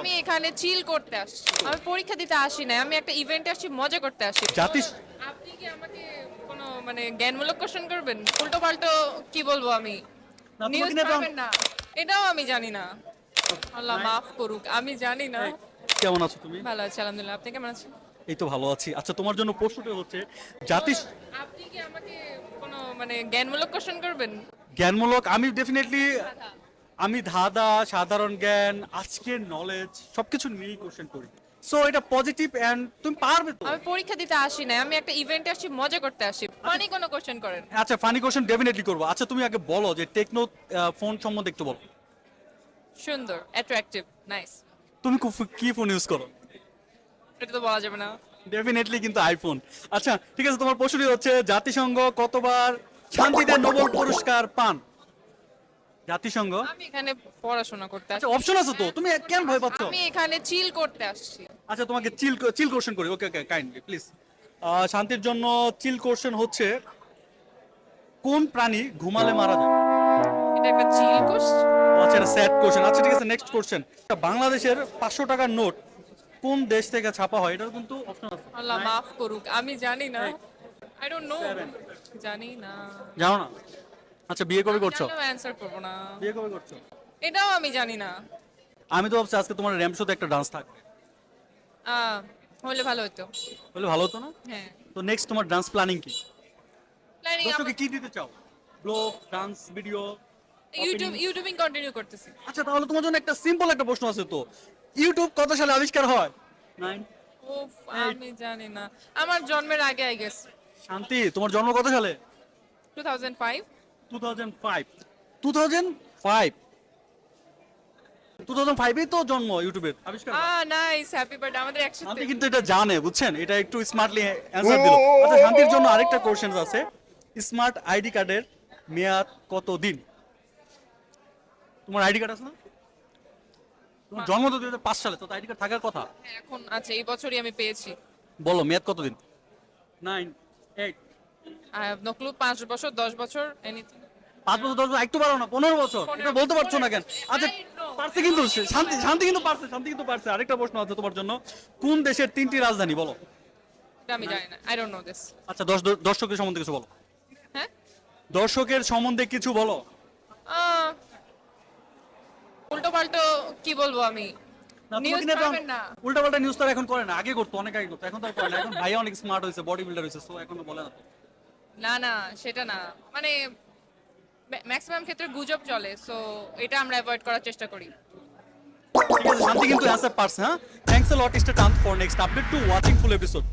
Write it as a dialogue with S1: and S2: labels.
S1: আমি এখানে চিল করতে আসছি। আমি পরীক্ষা দিতে আসি না আমি একটা ইভেন্টে আসছি মজা করতে আসি।
S2: জাতি
S1: আপনি কি আমাকে কোনো মানে জ্ঞানমূলক কোশ্চেন করবেন? উল্টো পাল্টো কি বলব আমি? নিউজ পাবেন না। এটাও আমি জানি না। আল্লাহ মাফ করুক আমি জানি না।
S2: কেমন আছো তুমি?
S1: ভালো আছি আলহামদুলিল্লাহ। আপনি কেমন আছেন?
S2: এই তো ভালো আছি। আচ্ছা তোমার জন্য প্রশ্নটা হচ্ছে জাতি
S1: আপনি কি আমাকে কোনো মানে জ্ঞানমূলক কোশ্চেন করবেন?
S2: জ্ঞানমূলক আমি ডেফিনেটলি আমি ধাঁধা সাধারণ জ্ঞান আজকের নলেজ সবকিছু নিয়েই কোশ্চেন করি। সো এটা পজিটিভ এন্ড তুমি পারবে তো?
S1: আমি পরীক্ষা দিতে আসি না আমি একটা ইভেন্টে আসছি মজা করতে আসি। ফানি কোনো কোশ্চেন করেন।
S2: আচ্ছা ফানি কোশ্চেন ডেফিনেটলি করব। আচ্ছা তুমি আগে বলো যে টেকনো ফোন সম্বন্ধে একটু বলো।
S1: সুন্দর অ্যাট্রাকটিভ নাইস
S2: তুমি কি ফোন ইউজ করো?
S1: এটা তো বলা যাবে না।
S2: ডেফিনেটলি কিন্তু আইফোন আচ্ছা ঠিক আছে তোমার প্রশ্নটি হচ্ছে জাতিসংঘ কতবার শান্তিতে নোবেল পুরস্কার পান? জাতিসংঘ?
S1: আমি এখানে পড়াশোনা করতে আসি
S2: আচ্ছা অপশন আছে তো। তুমি কেন ভয় পাচ্ছ?
S1: আমি এখানে চিল করতে আসছি।
S2: আচ্ছা তোমাকে চিল চিল কোশ্চেন করি। ওকে ওকে কাইন্ডলি প্লিজ শান্তির জন্য চিল কোশ্চেন হচ্ছে কোন প্রাণী ঘুমালে মারা যায়
S1: এটা একটা চিল কোশ্চেন
S2: আচ্ছা এটা স্যাড কোশ্চেন আচ্ছা ঠিক আছে নেক্সট কোশ্চেন বাংলাদেশের পাঁচশো টাকার নোট কোন দেশ থেকে ছাপা হয়? এটার কিন্তু অপশন আছে।
S1: আল্লাহ মাফ করুক আমি জানি না। আই ডোন্ট নো জানি না।
S2: জানো না? আচ্ছা বিয়ে কবে করছ?
S1: অ্যানসার করব না।
S2: বিয়ে কবে করছ?
S1: এটাও আমি জানি না।
S2: আমি তো ভাবছি আজকে তোমার র্যাম শোতে একটা ডান্স থাকবে।
S1: আহ, হলে ভালো হতো
S2: বলে ভালো হতো না?
S1: হ্যাঁ।
S2: তো নেক্সট তোমার ডান্স প্ল্যানিং কি?
S1: প্ল্যানিং
S2: দর্শককে কি দিতে চাও? Blog dance video
S1: YouTube YouTubing continue করতেছি।
S2: আচ্ছা তাহলে তোমার জন্য একটা সিম্পল একটা প্রশ্ন আছে তো। ইউটিউব কত সালে আবিষ্কার হয়? নাইন
S1: উফ আমি জানি না। আমার জন্মের আগে আই গেস
S2: শান্তি তোমার জন্ম কত সালে?
S1: 2005
S2: two thousand five two thousand five two thousand ফাইভেই তো জন্ম ইউটিউবের আবিষ্কার
S1: নাইস হ্যাপি বার্থডে আমাদের একসাথে
S2: শান্তি কিন্তু এটা জানে বুঝছেন? এটা একটু স্মার্টলি অ্যান্সার দিল। আচ্ছা শান্তির জন্য আরেকটা কোশ্চেন আছে। স্মার্ট আইডি কার্ডের মেয়াদ কত দিন তোমার আইডি কার্ড আছে না? তোমার জন্ম তো দুই হাজার পাঁচ সালে তো আইডি কার্ড থাকার কথা।
S1: হ্যাঁ, এখন আচ্ছা এই বছরই আমি পেয়েছি।
S2: বলো মেয়াদ কত দিন nine eight
S1: I have no clue 5 বছর 10 বছর এনিথিং
S2: পাঁচ বছর দশ বছর একটু পারো না পনেরো বছর এটা বলতে পারছ না কেন? আচ্ছা পারছে কিন্তু শান্তি শান্তি কিন্তু পারছে শান্তি কিন্তু পারছে। আরেকটা প্রশ্ন আছে তোমার জন্য। কোন দেশের তিনটি রাজধানী বলো?
S1: আমি জানি না। আই ডোন্ট নো দিস
S2: আচ্ছা দশ দর্শকের সম্বন্ধে কিছু বলো।
S1: হ্যাঁ?
S2: দর্শকের সম্বন্ধে কিছু বলো।
S1: উল্টো পাল্টো কি বলব আমি? নিউজ
S2: উল্টা পাল্টা নিউজ তো এখন করে না। আগে করতো অনেক আগে করতো। এখন তো আর করে না। এখন ভাইয়া অনেক স্মার্ট হয়েছে বডি বিল্ডার হয়েছে সো এখন বলে না।
S1: না না সেটা না। মানে ম্যাক্সিমাম ক্ষেত্রে গুজব চলে সো এটা আমরা অ্যাভয়েড করার চেষ্টা করি।
S2: শান্তি কিন্তু অ্যান্সার পারছে হ্যাঁ thanks a lot stay tuned for next update to watching full episode